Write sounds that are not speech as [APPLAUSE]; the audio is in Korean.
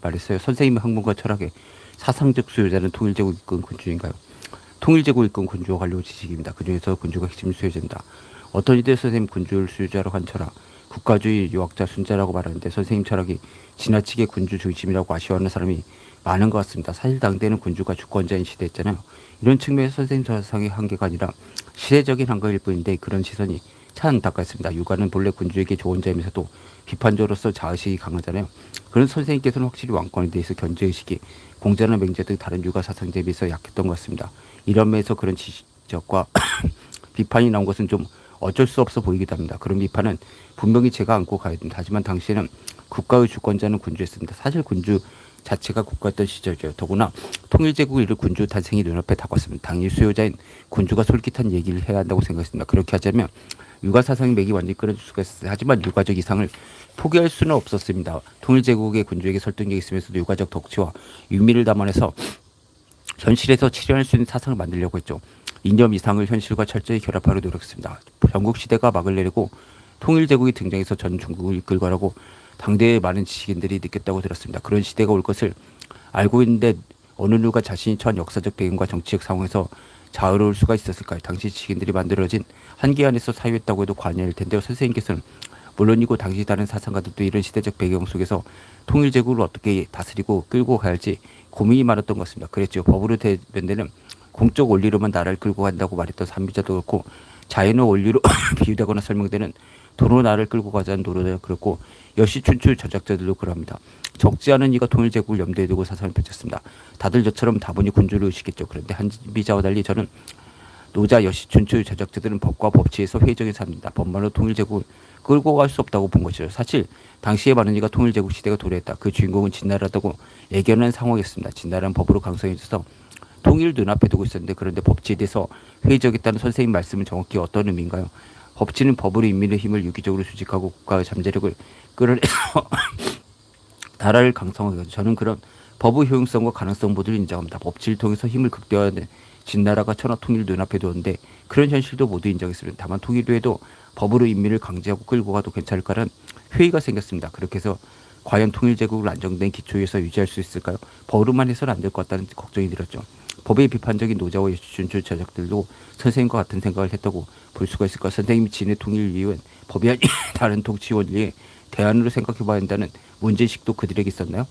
말했어요. 선생님의 학문과 철학에 사상적 수요자는 통일제국 이끈 군주인가요? 통일제국 이끈 군주와 관료 지식입니다. 그중에서 군주가 핵심 수요자입니다. 어떤 이들 선생님 군주를 수요자로 한 철학, 국가주의 유학자 순자라고 말하는데 선생님 철학이 지나치게 군주 중심이라고 아쉬워하는 사람이 많은 것 같습니다. 사실 당대는 군주가 주권자인 시대였잖아요. 이런 측면에서 선생님 사상의 한계가 아니라 시대적인 한계일 뿐인데 그런 시선이 참 안타깝습니다. 육아는 본래 군주에게 좋은 점에서도 비판적으로서 자의식이 강하잖아요. 그런 선생님께서는 확실히 왕권에 대해서 견제의식이 공자나 맹자 등 다른 육아 사상제에 비해서 약했던 것 같습니다. 이런 면에서 그런 지적과 [CLEARS THROAT] 비판이 나온 것은 좀 어쩔 수 없어 보이기도 합니다. 그런 비판은 분명히 제가 안고 가야 됩니다. 하지만 당시에는 국가의 주권자는 군주였습니다. 사실 군주 자체가 국가였던 시절이죠. 더구나 통일제국 이를 군주 탄생이 눈앞에 다가왔습니다. 당일 수요자인 군주가 솔깃한 얘기를 해야 한다고 생각했습니다. 그렇게 하자면 육아 사상의 맥이 완전히 끊어질 수가 있었어요. 하지만 육아적 이상을 포기할 수는 없었습니다. 통일 제국의 군주에게 설득력이 있으면서도 육아적 덕치와 유미를 담아내서 현실에서 실현할 수 있는 사상을 만들려고 했죠. 이념 이상을 현실과 철저히 결합하려 노력했습니다. 전국 시대가 막을 내리고 통일 제국이 등장해서 전 중국을 이끌 거라고 당대의 많은 지식인들이 느꼈다고 들었습니다. 그런 시대가 올 것을 알고 있는데 어느 누가 자신이 처한 역사적 배경과 정치적 상황에서 자유로울 수가 있었을까요? 당시 지식인들이 만들어진 한계 안에서 사유했다고 해도 과언일 텐데요. 선생님께서는 물론이고 당시 다른 사상가들도 이런 시대적 배경 속에서 통일제국을 어떻게 다스리고 끌고 할지 고민이 많았던 것 같습니다. 그랬죠. 법으로 대변되는 공적 원리로만 나라를 끌고 간다고 말했던 산비자도 그렇고 자연의 원리로 [COUGHS] 비유되거나 설명되는 도로 나라를 끌고 가자는 도로도 그렇고 여시춘추 저작자들도 그럽니다. 적지 않은 이가 통일제국을 염두에 두고 사상을 펼쳤습니다. 다들 저처럼 다분히 군주를 의식했죠. 그런데 한비자와 달리 저는 노자 여시춘추 저작자들은 법과 법치에서 회의적인 사람입니다. 법만으로 통일제국을 끌고 갈 수 없다고 본 것이죠. 사실 당시에 많은 이가 통일제국 시대가 도래했다. 그 주인공은 진나라다고 예견한 상황이었습니다. 진나라는 법으로 강성해져서 통일 눈앞에 두고 있었는데 그런데 법치에 대해서 회의적이었다는 선생님 말씀은 정확히 어떤 의미인가요? 법치는 법으로 인민의 힘을 유기적으로 수직하고 국가의 잠재력을 끌어내서 [LAUGHS] 나라를 강성하게 하죠. 저는 그런 법의 효용성과 가능성 모두를 인정합니다. 법치를 통해서 힘을 극대화하는 진나라가 천하 통일 눈앞에 두었는데 그런 현실도 모두 인정했습니다. 다만 통일도 해도 법으로 인민을 강제하고 끌고 가도 괜찮을까라는 회의가 생겼습니다. 그렇게 해서 과연 통일제국을 안정된 기초에서 유지할 수 있을까요? 법으로만 해서는 안 될 것 같다는 걱정이 들었죠. 법의 비판적인 노자와 예수준출 저작들도 선생님과 같은 생각을 했다고 볼 수가 있을까? 선생님이 진의 통일 이유는 법이 아닌 [LAUGHS] 다른 통치 원리의 대안으로 생각해 봐야 한다는 문제식도 그들에게 있었나요?